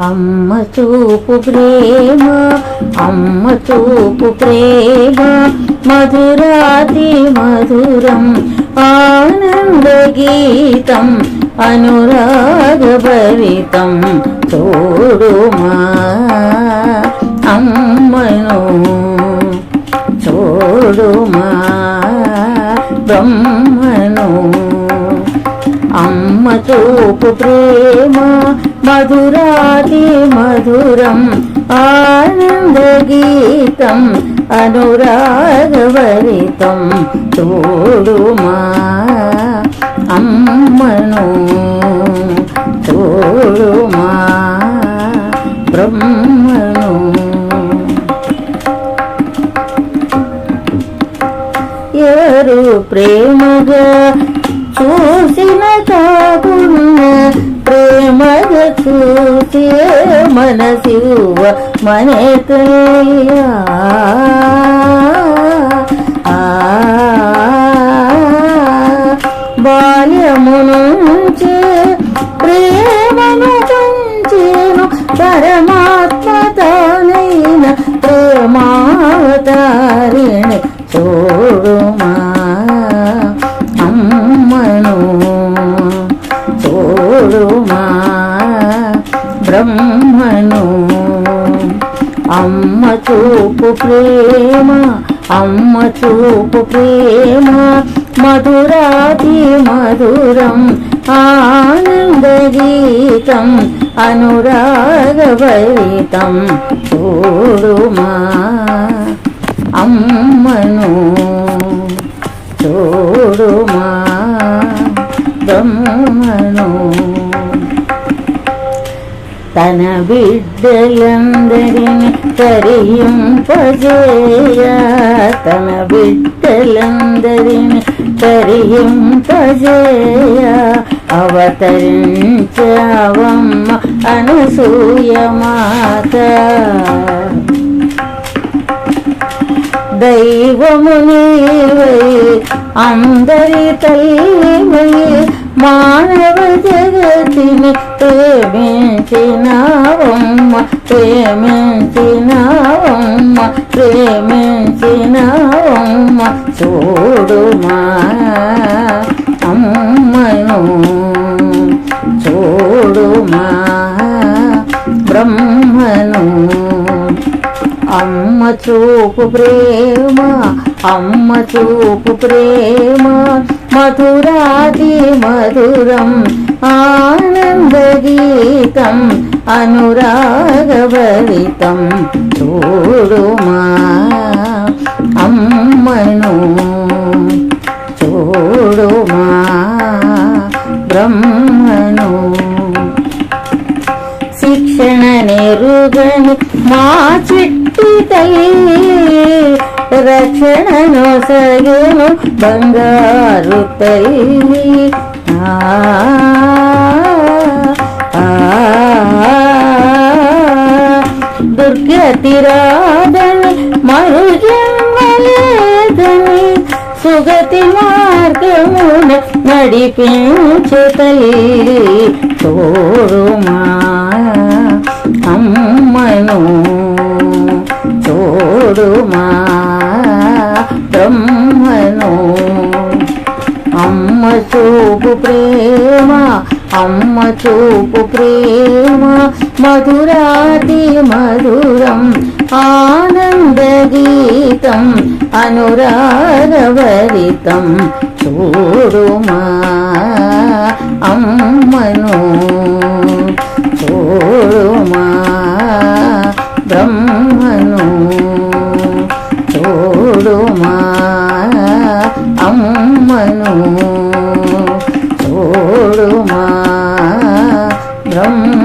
అమ్మ చూపు ప్రేమ అమ్మ చూపు ప్రేమ మధురాతి మధురం ఆనంద గీతం అనురాగభరితం చూడుమా అమ్మతోపు ప్రేమ మధురాతి మధురం ఆనంద గీతం అనురాగభరితం చూడుమా అమ్మను తోడుమా బ్రహ్మను. ఎవరు ప్రేమగా చూసిన కాకున్న ప్రేమగా చూసి మనసివ్వ మనకయ్యా ఆ, బ్రహ్మను అమ్మ చూపు ప్రేమ అమ్మ చూపు ప్రేమ మధురాతి మధురం ఆనందగీతం అనురాగభరితం చూడుమా అమ్మను. తన బిడ్డలందరిని కరియింపజేయ తన బిడ్డలందరిని కరియింపజేయ అవతరించవమ్మ అనసూయ మాత దైవము నీవై అందరి తల్లివై మానవ జగతిని ప్రేమించినావమ్మ ప్రేమించినావమ్మ ప్రేమించినావమ్మ చూడుమా అమ్మను చూపు ప్రేమ అమ్మ చూపు ప్రేమ మధురాది మధురం ఆనందగీతం అనురాగభరితం. చూడుమా అమ్మను చూడుమా బ్రహ్మను. శిక్షణ నెరుగని మా చిట్టి తల్లి రక్షణను సగను బంగారు తల్లి. దుర్గతిరాదని ఆ, సుగతి మార్గమున నడిపించు తల్లి. చూడుమా అమ్మను మా బ్రహ్మను. అమ్మ చూపు ప్రేమ అమ్మ చూపు ప్రేమ మధురాతి మధురం ఆనంద గీతం అనురాగభరితం. చూడుమా అమ్మను. చూడుమా అమ్మను చూడుమా బ్రహ్మ